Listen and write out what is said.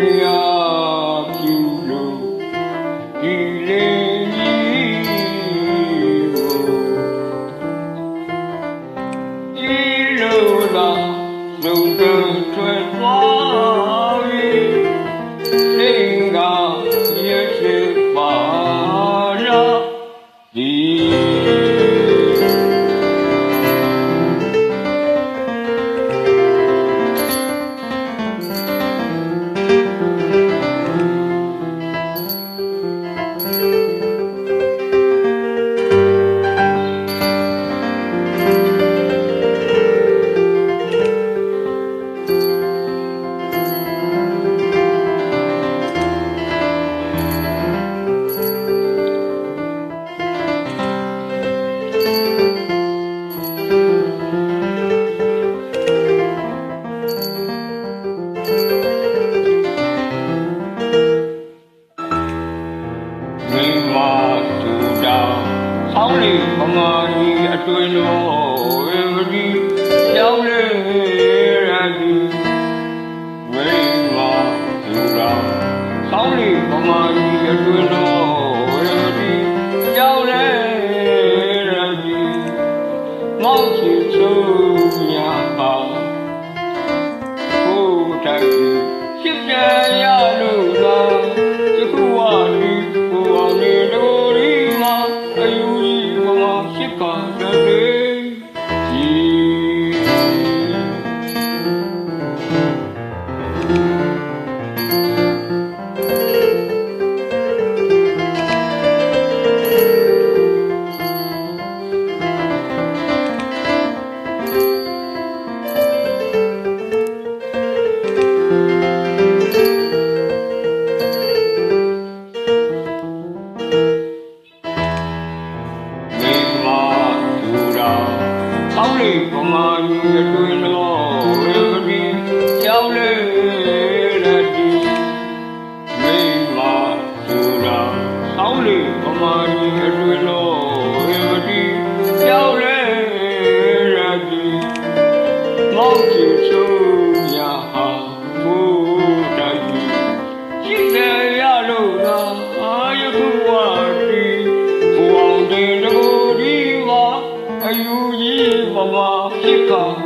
ခေ မမကြီးအတွင်တော်ဝေမဒီရောက်လေရသည်မိမသူတာဆောင်းလေးမမကြီးအတွင်တော်ဝေမဒီရောက်လေရသည်မောက်ချီချုံညာပါဘုရားရှိပြရ ရှိက လေးပမာကြီးအတွင်တော်ဝေဒီရောက်လေရတီမိမသူရာဆောင်းလေးပမာကြီးအတွင်တော်ဝေဒီရောက်လေရတီမောက်ချီချုံညာဟာဘုရားကြီးရှိတယ်ရလို့လားအာယခုဝတီဘုအောင်တင်တကူဒီပါအယူ baba çıkan